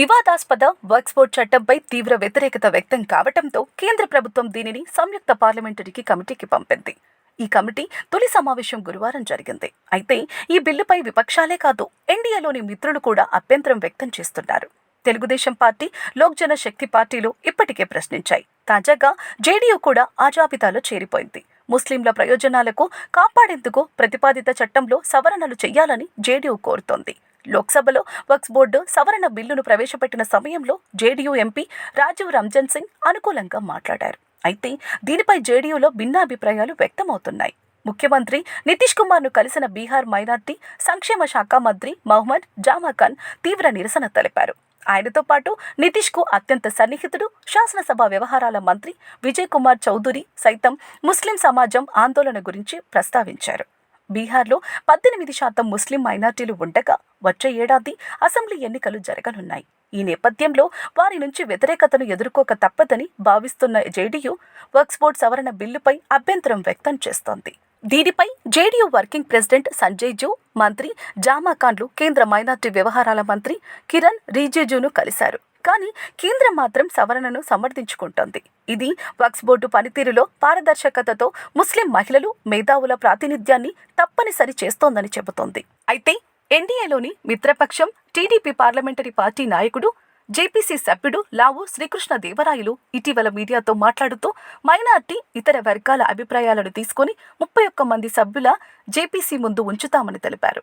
వివాదాస్పద works board చట్టంపై తీవ్ర వ్యతిరేకత వ్యక్తం కావడంతో కేంద్ర ప్రభుత్వం దీనిని సంయుక్త పార్లమెంటరీకి కమిటీకి పంపింది. ఈ కమిటీ తొలి సమావేశం గురువారం జరిగింది. అయితే ఈ బిల్లుపై విపక్షాలే కాదు ఎన్డీఏలోని మిత్రులు కూడా అభ్యంతరం వ్యక్తం చేస్తున్నారు. తెలుగుదేశం పార్టీ లోక్ జన శక్తి పార్టీలు ఇప్పటికే ప్రశ్నించాయి. తాజాగా జేడీయూ కూడా ఆ జాబితాలో చేరిపోయింది. ముస్లింల ప్రయోజనాలకు కాపాడేందుకు ప్రతిపాదిత చట్టంలో సవరణలు చేయాలని జేడీయూ కోరుతోంది. లోక్సభలో వక్స్ బోర్డు సవరణ బిల్లును ప్రవేశపెట్టిన సమయంలో జేడీయూ ఎంపీ రాజీవ్ రంజన్ సింగ్ అనుకూలంగా మాట్లాడారు. అయితే దీనిపై జేడీయూలో భిన్నాభిప్రాయాలు వ్యక్తమవుతున్నాయి. ముఖ్యమంత్రి నితీష్ కుమార్ను కలిసిన బీహార్ మైనార్టీ సంక్షేమ శాఖ మంత్రి మహ్మద్ జామా ఖాన్ తీవ్ర నిరసన తెలిపారు. ఆయనతో పాటు నితీష్కు అత్యంత సన్నిహితుడు శాసనసభ వ్యవహారాల మంత్రి విజయ్ కుమార్ చౌదరి సైతం ముస్లిం సమాజం ఆందోళన గురించి ప్రస్తావించారు. బీహార్లో పద్దెనిమిది శాతం ముస్లిం మైనార్టీలు ఉండగా వచ్చే ఏడాది అసెంబ్లీ ఎన్నికలు జరగనున్నాయి. ఈ నేపథ్యంలో వారి నుంచి వ్యతిరేకతను ఎదుర్కోక తప్పదని భావిస్తున్న జేడీయూ వర్క్స్ బోర్డ్ సవరణ బిల్లుపై అభ్యంతరం వ్యక్తం చేస్తోంది. దీనిపై JDU working president Sanjay Jha మంత్రి జామా ఖాన్లు కేంద్ర మైనార్టీ వ్యవహారాల మంత్రి కిరణ్ రిజిజును కలిశారు. కానీ కేంద్రం మాత్రం సవరణను సమర్థించుకుంటోంది. ఇది వక్స్ బోర్డు పనితీరులో పారదర్శకతతో ముస్లిం మహిళలు మేధావుల ప్రాతినిధ్యాన్ని తప్పనిసరి చేస్తోందని చెబుతోంది. అయితే ఎన్డీఏలోని మిత్రపక్షం టీడీపీ పార్లమెంటరీ పార్టీ నాయకుడు జేపీసీ సభ్యుడు లావు శ్రీకృష్ణ దేవరాయలు ఇటీవల మీడియాతో మాట్లాడుతూ మైనార్టీ ఇతర వర్గాల అభిప్రాయాలను తీసుకొని ముప్పై ఒక్క మంది సభ్యుల జేపీసీ ముందు ఉంచుతామని తెలిపారు.